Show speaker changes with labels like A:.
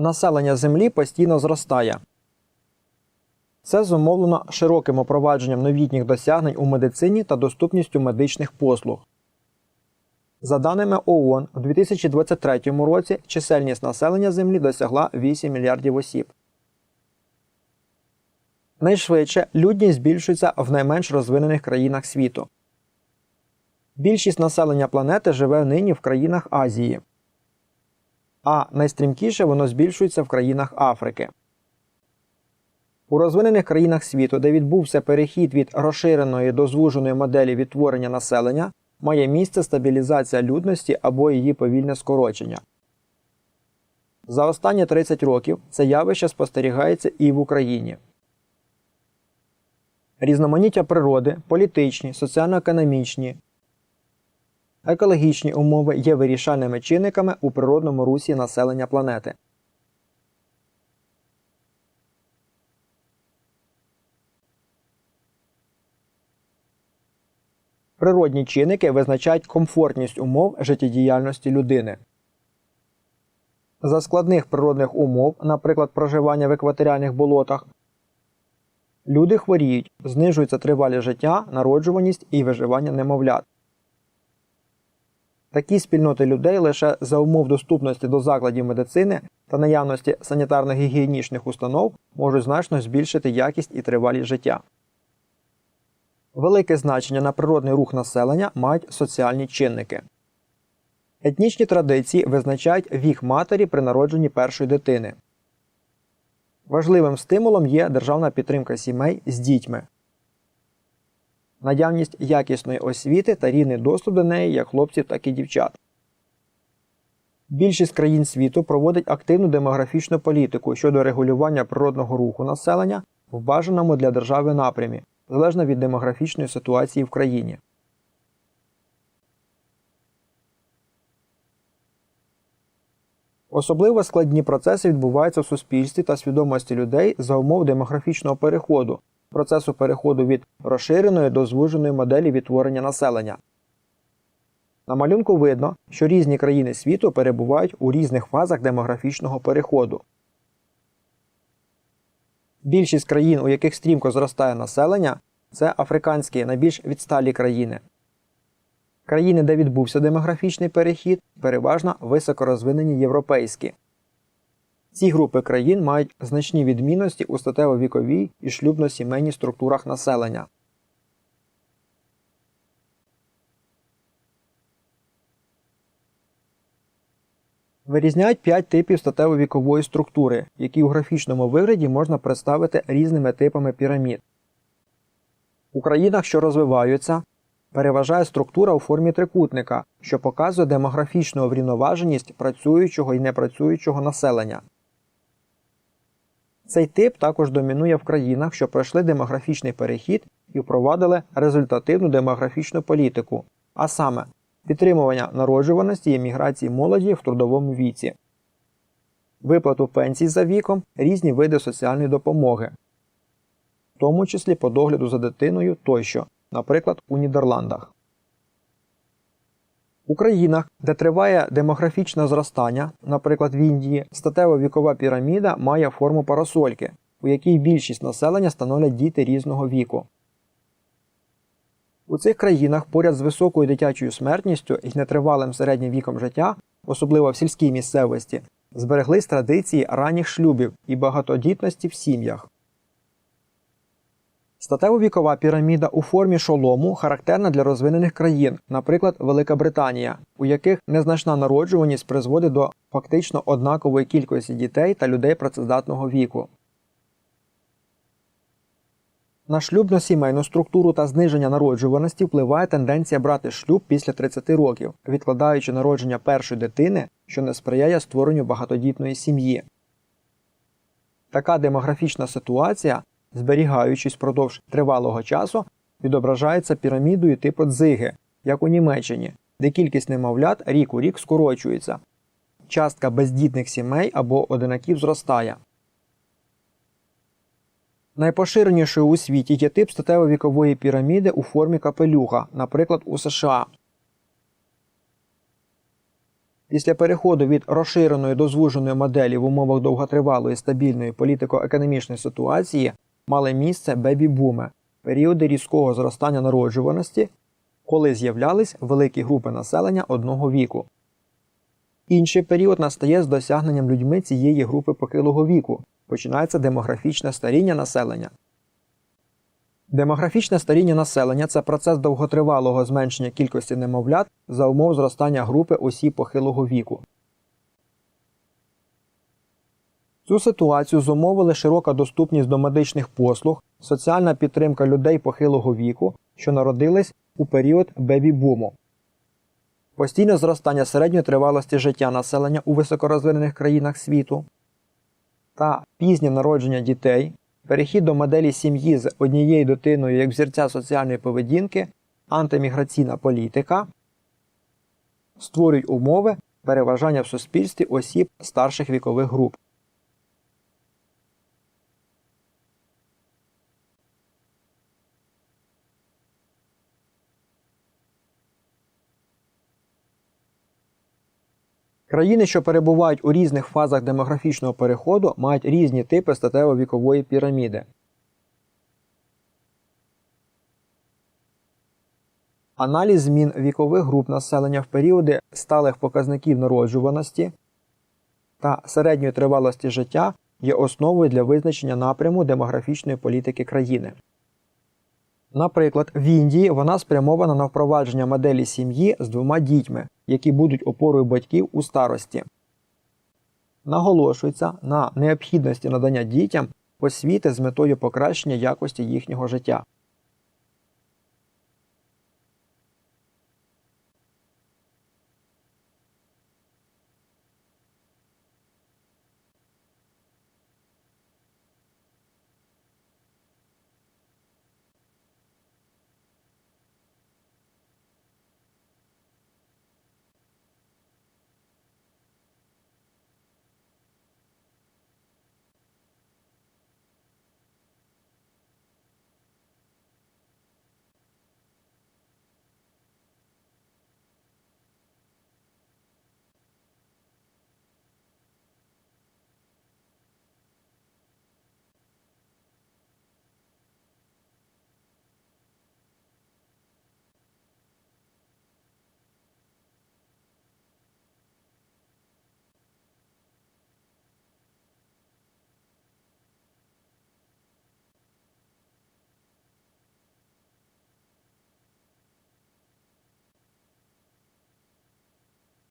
A: Населення Землі постійно зростає. Це зумовлено широким опровадженням новітніх досягнень у медицині та доступністю медичних послуг. За даними ООН, у 2023 році чисельність населення Землі досягла 8 мільярдів осіб. Найшвидше людність збільшується в найменш розвинених країнах світу. Більшість населення планети живе нині в країнах Азії, а найстрімкіше воно збільшується в країнах Африки. У розвинених країнах світу, де відбувся перехід від розширеної до звуженої моделі відтворення населення, має місце стабілізація людності або її повільне скорочення. За останні 30 років це явище спостерігається і в Україні. Різноманіття природи, політичні, соціально-економічні, екологічні умови є вирішальними чинниками у природному русі населення планети. Природні чинники визначають комфортність умов життєдіяльності людини. За складних природних умов, наприклад, проживання в екваторіальних болотах, люди хворіють, знижується тривалість життя, народжуваність і виживання немовлят. Такі спільноти людей лише за умов доступності до закладів медицини та наявності санітарно-гігієнічних установ можуть значно збільшити якість і тривалість життя. Велике значення на природний рух населення мають соціальні чинники. Етнічні традиції визначають вік матері при народженні першої дитини. Важливим стимулом є державна підтримка сімей з дітьми, наявність якісної освіти та рівний доступ до неї як хлопців, так і дівчат. Більшість країн світу проводить активну демографічну політику щодо регулювання природного руху населення в бажаному для держави напрямі, залежно від демографічної ситуації в країні. Особливо складні процеси відбуваються в суспільстві та свідомості людей за умов демографічного переходу, процесу переходу від розширеної до звуженої моделі відтворення населення. На малюнку видно, що різні країни світу перебувають у різних фазах демографічного переходу. Більшість країн, у яких стрімко зростає населення, це африканські найбільш відсталі країни. Країни, де відбувся демографічний перехід, переважно високорозвинені європейські. Ці групи країн мають значні відмінності у статево-віковій і шлюбно-сімейній структурах населення. Вирізняють 5 типів статево-вікової структури, які у графічному вигляді можна представити різними типами пірамід. У країнах, що розвиваються, переважає структура у формі трикутника, що показує демографічну врівноваженість працюючого і непрацюючого населення. Цей тип також домінує в країнах, що пройшли демографічний перехід і впровадили результативну демографічну політику, а саме підтримування народжуваності і міграції молоді в трудовому віці, виплату пенсій за віком, різні види соціальної допомоги, в тому числі по догляду за дитиною тощо, наприклад, у Нідерландах. У країнах, де триває демографічне зростання, наприклад в Індії, статева вікова піраміда має форму парасольки, у якій більшість населення становлять діти різного віку. У цих країнах поряд з високою дитячою смертністю і нетривалим середнім віком життя, особливо в сільській місцевості, збереглись традиції ранніх шлюбів і багатодітності в сім'ях. Статево-вікова піраміда у формі шолому характерна для розвинених країн, наприклад, Велика Британія, у яких незначна народжуваність призводить до фактично однакової кількості дітей та людей працездатного віку. На шлюбно-сімейну структуру та зниження народжуваності впливає тенденція брати шлюб після 30 років, відкладаючи народження першої дитини, що не сприяє створенню багатодітної сім'ї. Така демографічна ситуація зберігаючись впродовж тривалого часу, відображається пірамідою типу дзиги, як у Німеччині, де кількість немовлят рік у рік скорочується. Частка бездітних сімей або одинаків зростає. Найпоширенішою у світі є тип статево-вікової піраміди у формі капелюха, наприклад, у США. Після переходу від розширеної до звуженої моделі в умовах довготривалої стабільної політико-економічної ситуації мали місце бебі-буми, періоди різкого зростання народжуваності, коли з'являлись великі групи населення одного віку. Інший період настає з досягненням людьми цієї групи похилого віку. Починається демографічне старіння населення. Демографічне старіння населення це процес довготривалого зменшення кількості немовлят за умов зростання групи осіб похилого віку. Цю ситуацію зумовили широка доступність до медичних послуг, соціальна підтримка людей похилого віку, що народились у період бебі-буму. Постійне зростання середньої тривалості життя населення у високорозвинених країнах світу та пізнє народження дітей, перехід до моделі сім'ї з однією дитиною як взірця соціальної поведінки, антиміграційна політика створюють умови переважання в суспільстві осіб старших вікових груп. Країни, що перебувають у різних фазах демографічного переходу, мають різні типи статево-вікової піраміди. Аналіз змін вікових груп населення в періоди сталих показників народжуваності та середньої тривалості життя є основою для визначення напряму демографічної політики країни. Наприклад, в Індії вона спрямована на впровадження моделі сім'ї з двома дітьми, які будуть опорою батьків у старості. Наголошується на необхідності надання дітям освіти з метою покращення якості їхнього життя.